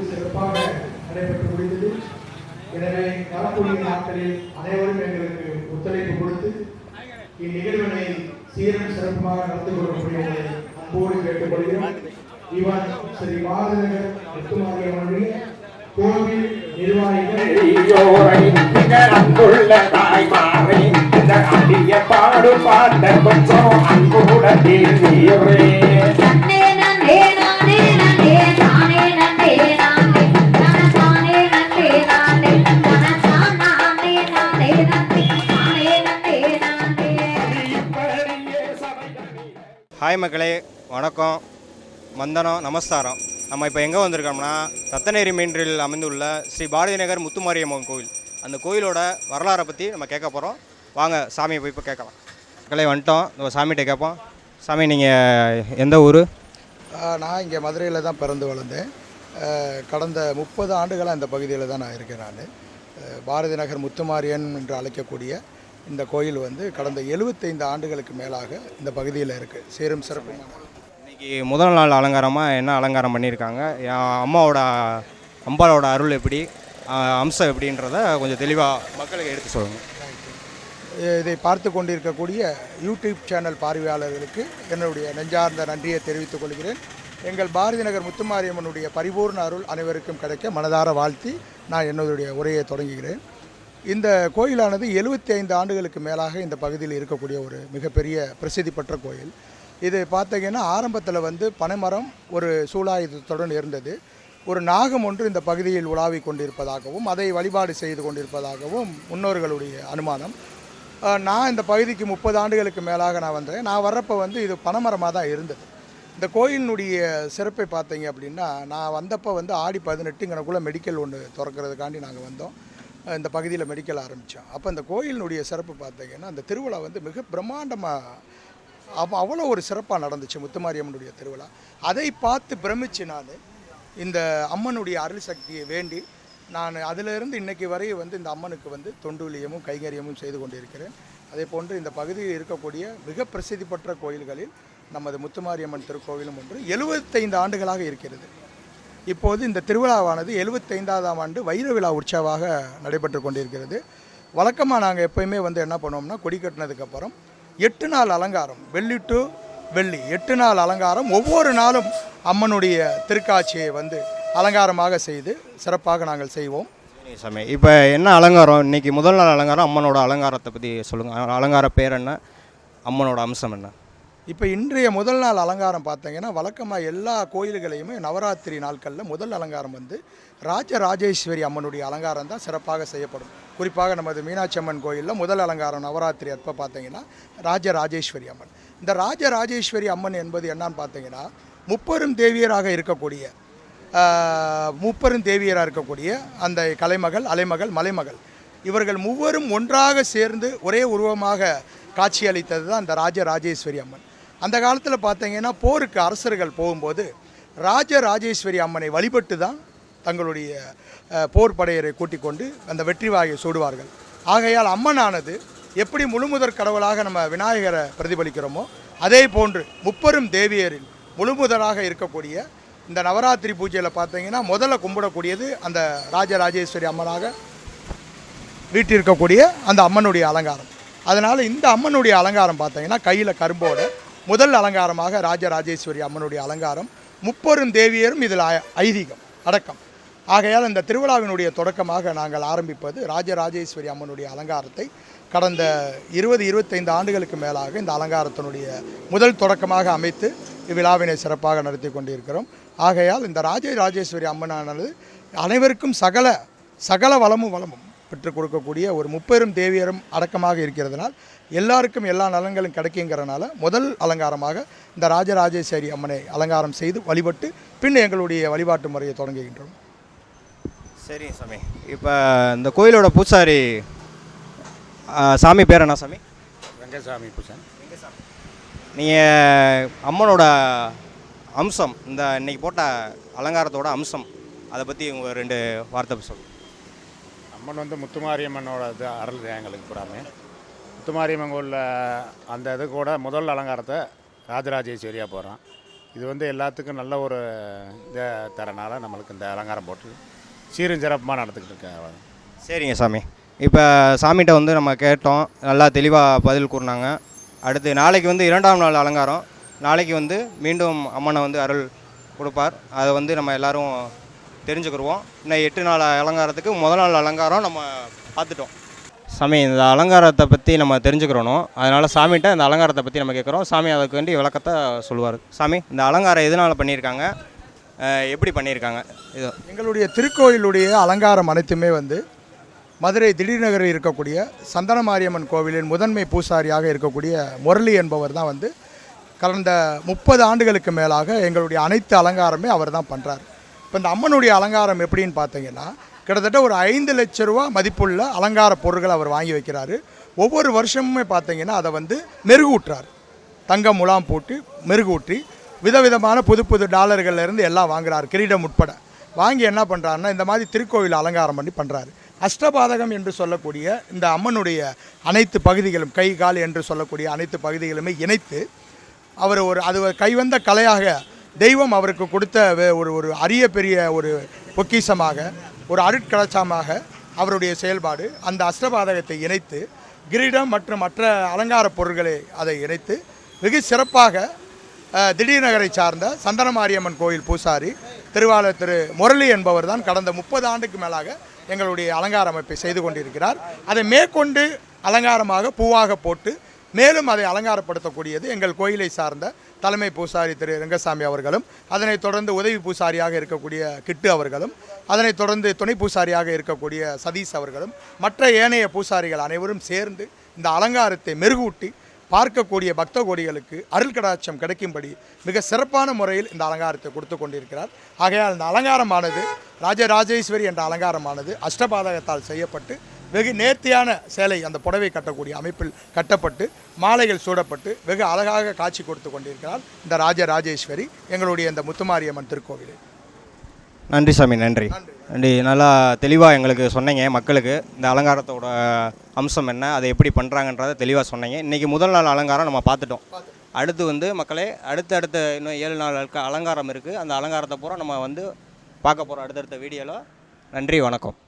மிகவும் சிறப்பாக நடைபெற்று முடிந்தது. எனவே வரக்கூடிய நாட்களில் அனைவரும் எங்களுக்கு ஒத்துழைப்பு கொடுத்து இந்நிகழ்வினை சீரும் சிறப்புமாக கொள்ள கொள்ளக்கூடியதை அன்போடு கேட்டுக்கொள்கிறோம். இவன் ஸ்ரீ பாரதிநகர் முத்துமாரியம்மனுடைய கோவில் நிர்வாகிகள். அன்புள்ள தாய்மாரை இந்த அடிய பாடு பாட்ட கொஞ்சம் அன்புட தீர்வீரே ஹாய் மக்களே வணக்கம். வந்தனம் நமஸ்காரம். நம்ம இப்போ எங்கே வந்திருக்கோம்னா தத்தநேரி மீன்றில் அமைந்துள்ள ஸ்ரீ பாரதி நகர் முத்துமாரியம்மன் கோவில் அந்த கோயிலோட வரலாறை பற்றி நம்ம கேட்க போகிறோம் வாங்க சாமியை போய் இப்போ கேட்கலாம். மக்களே வந்துட்டோம். நம்ம சாமிகிட்ட கேட்போம். சாமி நீங்கள் எந்த ஊர்? நான் இங்கே மதுரையில் தான் பிறந்து வளர்ந்தேன். கடந்த முப்பது ஆண்டுகளாக இந்த பகுதியில் தான் நான் இருக்கேன் நான். பாரதி நகர் முத்துமாரியன் என்று அழைக்கக்கூடிய இந்த கோயில் வந்து கடந்த எழுபத்தைந்து ஆண்டுகளுக்கு மேலாக இந்த பகுதியில் இருக்குது சீரும் சிறப்புமான இன்னைக்கு முதல் நாள் அலங்காரமாக என்ன அலங்காரம் பண்ணியிருக்காங்க? என் அம்மாவோட அம்பாலோட அருள் எப்படி? அம்சம் எப்படின்றத கொஞ்சம் தெளிவாக மக்களுக்கு எடுத்து சொல்லுங்கள் இதை பார்த்து கொண்டிருக்கக்கூடிய யூடியூப் சேனல் பார்வையாளர்களுக்கு என்னுடைய நெஞ்சார்ந்த நன்றியை தெரிவித்துக் கொள்கிறேன். எங்கள் பாரதி நகர் முத்துமாரியம்மனுடைய பரிபூர்ண அருள் அனைவருக்கும் கிடைக்க மனதார வாழ்த்தி நான் என்னுடைய உரையை தொடங்குகிறேன். இந்த கோயிலானது எழுபத்தி ஐந்து ஆண்டுகளுக்கு மேலாக இந்த பகுதியில் இருக்கக்கூடிய ஒரு மிகப்பெரிய பிரசித்தி பெற்ற கோயில். இது பார்த்தீங்கன்னா ஆரம்பத்தில் வந்து பனைமரம் ஒரு சூலாயுதத்துடன் இருந்தது. ஒரு நாகம் ஒன்று இந்த பகுதியில் உலாவிக் கொண்டிருப்பதாகவும் அதை வழிபாடு செய்து கொண்டிருப்பதாகவும் முன்னோர்களுடைய அனுமானம். நான் இந்த பகுதிக்கு முப்பது ஆண்டுகளுக்கு மேலாக நான் வந்தேன். நான் வர்றப்போ வந்து இது பனைமரமாக தான் இருந்தது. இந்த கோயிலினுடைய சிறப்பை பார்த்தீங்க அப்படின்னா நான் வந்தப்போ வந்து ஆடி பதினெட்டுங்கிறக்குள்ளே மெடிக்கல் ஒன்று திறக்கிறதுக்காண்டி நாங்கள் வந்தோம். இந்த பகுதியில் மெடிக்கல் ஆரம்பித்தோம். அப்போ இந்த கோயிலினுடைய சிறப்பு பார்த்தீங்கன்னா அந்த திருவிழா வந்து மிக பிரம்மாண்டமாக அவ அவ்வளோ ஒரு சிறப்பாக நடந்துச்சு முத்துமாரியம்மனுடைய திருவிழா. அதை பார்த்து பிரமிச்சு நான் இந்த அம்மனுடைய அருள் சக்தியை வேண்டி நான் அதிலிருந்து இன்னைக்கு வரையும் வந்து இந்த அம்மனுக்கு வந்து தொண்டுலியமும் கைங்கரியமும் செய்து கொண்டிருக்கிறேன். அதே போன்று இந்த பகுதியில் இருக்கக்கூடிய மிக பிரசித்தி பெற்ற கோயில்களில் நமது முத்துமாரியம்மன் திருக்கோவிலும் ஒன்று எழுபத்தைந்து ஆண்டுகளாக இருக்கிறது. இப்போது இந்த திருவிழாவானது எழுபத்தைந்தாவதாம் ஆண்டு வைர விழா உற்சவாக நடைபெற்று கொண்டிருக்கிறது. வழக்கமாக நாங்கள் எப்பயுமே வந்து என்ன பண்ணுவோம்னா கொடி கட்டினதுக்கப்புறம் எட்டு நாள் அலங்காரம் வெள்ளி டு வெள்ளி எட்டு நாள் அலங்காரம் ஒவ்வொரு நாளும் அம்மனுடைய திருக்காட்சியை வந்து அலங்காரமாக செய்து சிறப்பாக நாங்கள் செய்வோம். சாமி இப்போ என்ன அலங்காரம்? இன்னைக்கு முதல் நாள் அலங்காரம் அம்மனோட அலங்காரத்தை பற்றி சொல்லுங்கள் அலங்கார பேர் என்ன? அம்மனோட அம்சம் என்ன? இப்போ இன்றைய முதல் நாள் அலங்காரம் பார்த்தீங்கன்னா வழக்கமாக எல்லா கோயில்களையுமே நவராத்திரி நாட்களில் முதல் அலங்காரம் வந்து ராஜராஜேஸ்வரி அம்மனுடைய அலங்காரம் தான் சிறப்பாக செய்யப்படும். குறிப்பாக நமது மீனாட்சி அம்மன் கோயிலில் முதல் அலங்காரம் நவராத்திரி அப்போ பார்த்தீங்கன்னா ராஜராஜேஸ்வரி அம்மன். இந்த ராஜராஜேஸ்வரி அம்மன் என்பது என்னான்னு பார்த்தீங்கன்னா முப்பெரும் தேவியராக இருக்கக்கூடிய முப்பெரும் தேவியராக இருக்கக்கூடிய அந்த கலைமகள் அலைமகள் மலைமகள் இவர்கள் மூவரும் ஒன்றாக சேர்ந்து ஒரே உருவமாக காட்சியளித்தது தான் அந்த ராஜராஜேஸ்வரி அம்மன். அந்த காலத்தில் பார்த்தீங்கன்னா போருக்கு அரசர்கள் போகும்போது ராஜ ராஜேஸ்வரி அம்மனை வழிபட்டு தான் தங்களுடைய போர் படையரை கூட்டிக் கொண்டு அந்த வெற்றி வாயை சூடுவார்கள். ஆகையால் அம்மனானது எப்படி முழுமுதற் கடவுளாக நம்ம விநாயகரை பிரதிபலிக்கிறோமோ அதே போன்று முப்பெரும் தேவியரில் முழுமுதலாக இருக்கக்கூடிய இந்த நவராத்திரி பூஜையில் பார்த்தீங்கன்னா முதல்ல கும்பிடக்கூடியது அந்த ராஜராஜேஸ்வரி அம்மனாக வீட்டிருக்கக்கூடிய அந்த அம்மனுடைய அலங்காரம். அதனால் இந்த அம்மனுடைய அலங்காரம் பார்த்தீங்கன்னா கையில் கரும்போட முதல் அலங்காரமாக ராஜராஜேஸ்வரி அம்மனுடைய அலங்காரம் முப்பெரும் தேவியரும் இதில் ஐதீகம் அடக்கம். ஆகையால் இந்த திருவிழாவினுடைய தொடக்கமாக நாங்கள் ஆரம்பிப்பது ராஜராஜேஸ்வரி அம்மனுடைய அலங்காரத்தை கடந்த இருபது இருபத்தைந்து ஆண்டுகளுக்கு மேலாக இந்த அலங்காரத்தினுடைய முதல் தொடக்கமாக அமைத்து இவ்விழாவினை சிறப்பாக நடத்தி கொண்டிருக்கிறோம். ஆகையால் இந்த ராஜராஜேஸ்வரி அம்மனானது அனைவருக்கும் சகல சகல வளமும் வளமும். பெற்றுக் கொடுக்கக்கூடிய ஒரு முப்பெரும் தேவியரும் அடக்கமாக இருக்கிறதுனால் எல்லாருக்கும் எல்லா நலன்களும் கிடைக்குங்கிறனால முதல் அலங்காரமாக இந்த ராஜராஜேஸ்வரி அம்மனை அலங்காரம் செய்து வழிபட்டு பின் எங்களுடைய வழிபாட்டு முறையை தொடங்குகின்றோம். சரி சாமி. இப்போ இந்த கோயிலோட பூசாரி சாமி பேர் என்ன சாமி? வெங்கசாமி பூசன். நீங்கள் அம்மனோட அம்சம் இந்த இன்னைக்கு போட்ட அலங்காரத்தோட அம்சம் அதை பற்றி உங்கள் ரெண்டு வார்த்தை சொல்லுங்கள் அம்மன் வந்து முத்துமாரியம்மனோட இது அருள் தான் எங்களுக்கு பூராமே முத்துமாரியம்மன் கோயிலில் அந்த இது கூட முதல் அலங்காரத்தை ராஜராஜேஸ்வரியாக போகிறோம் இது வந்து எல்லாத்துக்கும் நல்ல ஒரு இதை தரனால நம்மளுக்கு இந்த அலங்காரம் போட்டு சீரும் சிறப்புமாக நடந்துக்கிட்டு இருக்கேன் சரிங்க சாமி. இப்போ சாமிகிட்ட வந்து நம்ம கேட்டோம். நல்லா தெளிவாக பதில் கூறினாங்க. அடுத்து நாளைக்கு வந்து இரண்டாம் நாள் அலங்காரம். நாளைக்கு வந்து மீண்டும் அம்மனை வந்து அருள் கொடுப்பார். அதை வந்து நம்ம எல்லாரும் தெரிஞ்சுக்கிடுவோம் இன்னும் எட்டு நாள் அலங்காரத்துக்கு முதல் நாள் அலங்காரம் நம்ம பார்த்துட்டோம். சாமி இந்த அலங்காரத்தை பற்றி நம்ம தெரிஞ்சுக்கிறணும். அதனால் சாமிகிட்ட இந்த அலங்காரத்தை பற்றி நம்ம கேட்குறோம். சாமி அதுக்கு வேண்டி விளக்கத்தை சொல்லுவார். சாமி இந்த அலங்காரம் எதனால் பண்ணியிருக்காங்க? எப்படி பண்ணியிருக்காங்க? இது. எங்களுடைய திருக்கோயிலுடைய அலங்காரம் அனைத்துமே வந்து மதுரை திடீர் நகரில் இருக்கக்கூடிய சந்தன மாரியம்மன் கோவிலின் முதன்மை பூசாரியாக இருக்கக்கூடிய முரளி என்பவர் தான் வந்து கடந்த முப்பது ஆண்டுகளுக்கு மேலாக எங்களுடைய அனைத்து அலங்காரமே அவர் தான் பண்ணுறார் இப்போ இந்த அம்மனுடைய அலங்காரம் எப்படின்னு பார்த்தீங்கன்னா கிட்டத்தட்ட ஒரு ஐந்து லட்ச ரூபா மதிப்புள்ள அலங்கார பொருட்கள் அவர் வாங்கி வைக்கிறாரு. ஒவ்வொரு வருஷமுமே பார்த்தீங்கன்னா அதை வந்து மெருகூட்டுறார். தங்க முலாம் போட்டு மெருகூட்டி விதவிதமான புது புது டாலர்கள்லேருந்து எல்லாம் வாங்குறாரு கிரீடம் உட்பட. வாங்கி என்ன பண்ணுறாருன்னா இந்த மாதிரி திருக்கோவில் அலங்காரம் பண்ணி பண்ணுறாரு அஷ்டபாதகம் என்று சொல்லக்கூடிய இந்த அம்மனுடைய அனைத்து பகுதிகளும் கை கால் என்று சொல்லக்கூடிய அனைத்து பகுதிகளுமே இணைத்து அவர் ஒரு அது ஒரு கைவந்த கலையாக தெய்வம் அவருக்கு கொடுத்த வே- ஒரு ஒரு அரிய பெரிய ஒரு பொக்கிசமாக ஒரு அருட்கலச்சமாக அவருடைய செயல்பாடு அந்த அஷ்டபாதகத்தை இணைத்து கிரீடம் மற்றும் மற்ற அலங்கார பொருட்களை அதை இணைத்து வெகு சிறப்பாக திடீர் நகரை சார்ந்த சந்தன மாரியம்மன் கோயில் பூசாரி திருவாளர் திரு முரளி என்பவர் தான் கடந்த முப்பது ஆண்டுக்கு மேலாக எங்களுடைய அலங்கார அமைப்பை செய்து கொண்டிருக்கிறார். அதை மேற்கொண்டு அலங்காரமாக பூவாக போட்டு மேலும் அதை அலங்காரப்படுத்தக்கூடியது எங்கள் கோயிலை சார்ந்த தலைமை பூசாரி திரு ரங்கசாமி அவர்களும் அதனைத் தொடர்ந்து உதவி பூசாரியாக இருக்கக்கூடிய கிட்டு அவர்களும் அதனைத் தொடர்ந்து துணை பூசாரியாக இருக்கக்கூடிய சதீஷ் அவர்களும் மற்ற ஏனைய பூசாரிகள் அனைவரும் சேர்ந்து இந்த அலங்காரத்தை மெருகூட்டி பார்க்கக்கூடிய பக்த கோடிகளுக்கு அருள் கடாட்சம் கிடைக்கும்படி மிக சிறப்பான முறையில் இந்த அலங்காரத்தை கொடுத்து கொண்டிருக்கிறார். ஆகையால் இந்த அலங்காரமானது ராஜராஜேஸ்வரி என்ற அலங்காரமானது அஷ்டபாதகத்தால் செய்யப்பட்டு வெகு நேர்த்தியான சேலை அந்த புடவை கட்டக்கூடிய அமைப்பில் கட்டப்பட்டு மாலைகள் சூடப்பட்டு வெகு அழகாக காட்சி கொடுத்து கொண்டிருக்கிறார் இந்த ராஜராஜேஸ்வரி எங்களுடைய இந்த முத்துமாரியம்மன் திருக்கோவில். நன்றி சாமி நன்றி. நன்றி. நல்லா தெளிவாக எங்களுக்கு சொன்னீங்க மக்களுக்கு. இந்த அலங்காரத்தோட அம்சம் என்ன அதை எப்படி பண்ணுறாங்கன்றதை தெளிவாக சொன்னீங்க. இன்றைக்கி முதல் நாள் அலங்காரம் நம்ம பார்த்துட்டோம். அடுத்து வந்து மக்களே அடுத்த அடுத்த இன்னும் ஏழு நாள் அலங்காரம் இருக்குது அந்த அலங்காரத்தை பூரா நம்ம வந்து பார்க்க போகிறோம் அடுத்தடுத்த வீடியோவில் நன்றி வணக்கம்.